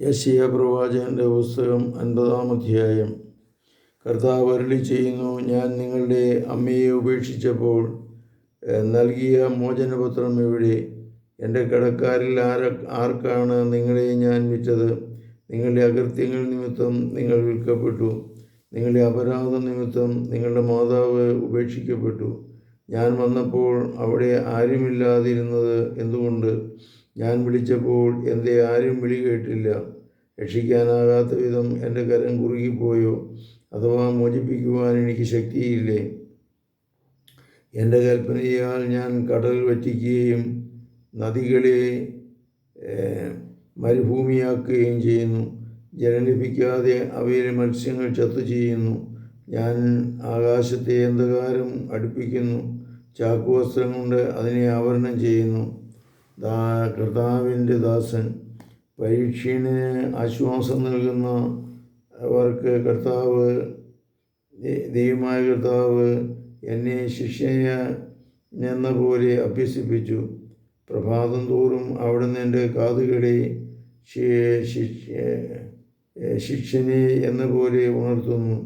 യശിയ പ്രവാചകന്റെ പുസ്തകം അൻപതാം അധ്യായം. കർത്താവ് അരുളി ചെയ്യുന്നു ഞാൻ നിങ്ങളുടെ അമ്മയെ ഉപേക്ഷിച്ചപ്പോൾ നൽകിയ മോചനപത്രം എവിടെ? എന്റെ കടക്കാരിൽ ആര ആർക്കാണ് നിങ്ങളെ ഞാൻ വിറ്റത്? നിങ്ങളുടെ അകൃത്യങ്ങൾ നിമിത്തം നിങ്ങൾ വിൽക്കപ്പെട്ടു. നിങ്ങളുടെ അപരാധ നിമിത്തം നിങ്ങളുടെ മാതാവ് ഉപേക്ഷിക്കപ്പെട്ടു. ഞാൻ വന്നപ്പോൾ അവിടെ ആരുമില്ലാതിരുന്നത് എന്തുകൊണ്ട്? ഞാൻ വിളിച്ചപ്പോൾ എന്റെ ആരും വിളി കേട്ടില്ല. രക്ഷിക്കാനാകാത്ത വിധം എന്റെ കരം കുറുകിപ്പോയോ? അഥവാ മോചിപ്പിക്കുവാൻ എനിക്ക് ശക്തിയില്ലേ? എന്റെ കൽപ്പനയാൽ ഞാൻ കടൽ വറ്റിക്കുകയും നദികളെ മരുഭൂമിയാക്കുകയും ചെയ്യുന്നു. ജലം ലഭിക്കാതെ അവയിലെ മത്സ്യങ്ങൾ ചത്തു ചെയ്യുന്നു. ഞാൻ ആകാശത്തെ അന്ധകാരം അടുപ്പിക്കുന്നു. ചാക്കുവസ്ത്രം കൊണ്ട് അതിനെ ആവരണം ചെയ്യുന്നു. ദാ കർത്താവിന്റെ ദാസൻ പരീക്ഷീണിന് ആശ്വാസം നൽകുന്ന അവർക്ക് കർത്താവ് ദൈവമായ കർത്താവ് എന്നെ ശിക്ഷയ എന്ന പോലെ അഭ്യസിപ്പിച്ചു. പ്രഭാതം തോറും അവിടുന്ന് എന്റെ കാതുകളെ ശിക്ഷനെ എന്ന പോലെ ഉണർത്തുന്നു.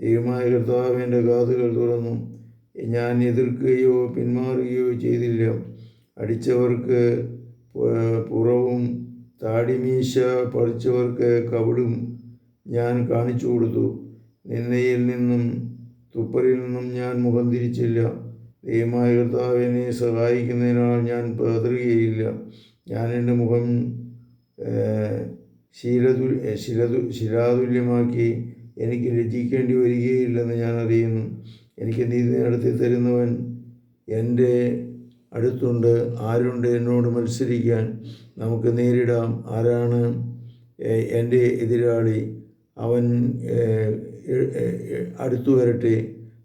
ദൈവമായ കർത്താവ് എന്റെ കാതുകൾ തുറന്നു. ഞാൻ എതിർക്കുകയോ പിന്മാറുകയോ ചെയ്തില്ല. അടിച്ചവർക്ക് പുറവും താടിമീശ പറിച്ചവർക്ക് കവിടും ഞാൻ കാണിച്ചു കൊടുത്തു. നിന്നയിൽ നിന്നും തുപ്പലിൽ നിന്നും ഞാൻ മുഖം തിരിച്ചില്ല. ദൈവമായ കർത്താവിനെ സഹായിക്കുന്നതിനാൽ ഞാൻ പതറുകയില്ല. ഞാൻ എന്റെ മുഖം ശീലതു ശിലതു ശിലാതുല്യമാക്കി എനിക്ക് ലജ്ജിക്കേണ്ടി വരികയില്ലെന്ന് ഞാൻ അറിയുന്നു. എനിക്ക് നീതി നടത്തി തരുന്നവൻ എന്റെ അടുത്തുണ്ട് ആരുണ്ട് എന്നോട് മത്സരിക്കാൻ നമുക്ക് നേരിടാം. ആരാണ് എന്റെ എതിരാളി? അവൻ അടുത്തു വരട്ടെ.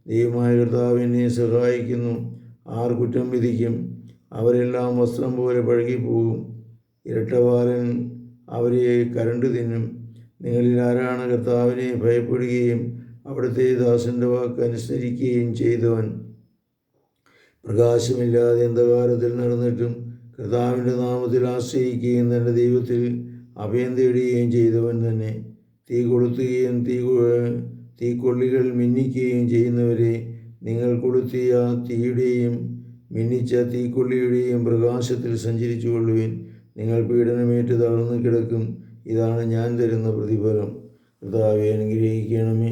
ദൈവമായ കർത്താവിനെ സഹായിക്കുന്നു. ആർ കുറ്റം വിധിക്കും. അവരെല്ലാം വസ്ത്രം പോലെ പഴകിപ്പോകും. ഇരട്ടവാരൻ അവരെ കരണ്ട് തിന്നും. നിങ്ങളിൽ ആരാണ് കർത്താവിനെ ഭയപ്പെടുകയും അവിടുത്തെ ദാസന്റെ വാക്ക് അനുസരിക്കുകയും ചെയ്തവൻ? പ്രകാശമില്ലാതെ അന്ധകാരത്തിൽ നടന്നിട്ടും കർത്താവിന്റെ നാമത്തിൽ ആശ്രയിക്കുകയും തന്റെ ദൈവത്തിൽ അഭയം തേടുകയും ചെയ്തവൻ തന്നെ. തീ കൊളുത്തുകയും തീ തീക്കൊള്ളികൾ മിന്നിക്കുകയും ചെയ്യുന്നവരെ നിങ്ങൾ കൊളുത്തിയ തീയുടെയും മിന്നിച്ച തീക്കൊള്ളിയുടെയും പ്രകാശത്തിൽ സഞ്ചരിച്ചു കൊള്ളുവിൻ നിങ്ങൾ പീഡനമേറ്റ് തളർന്നു കിടക്കും. ഇതാണ് ഞാൻ തരുന്ന പ്രതിഫലം. കർത്താവെ അനുഗ്രഹിക്കണമേ.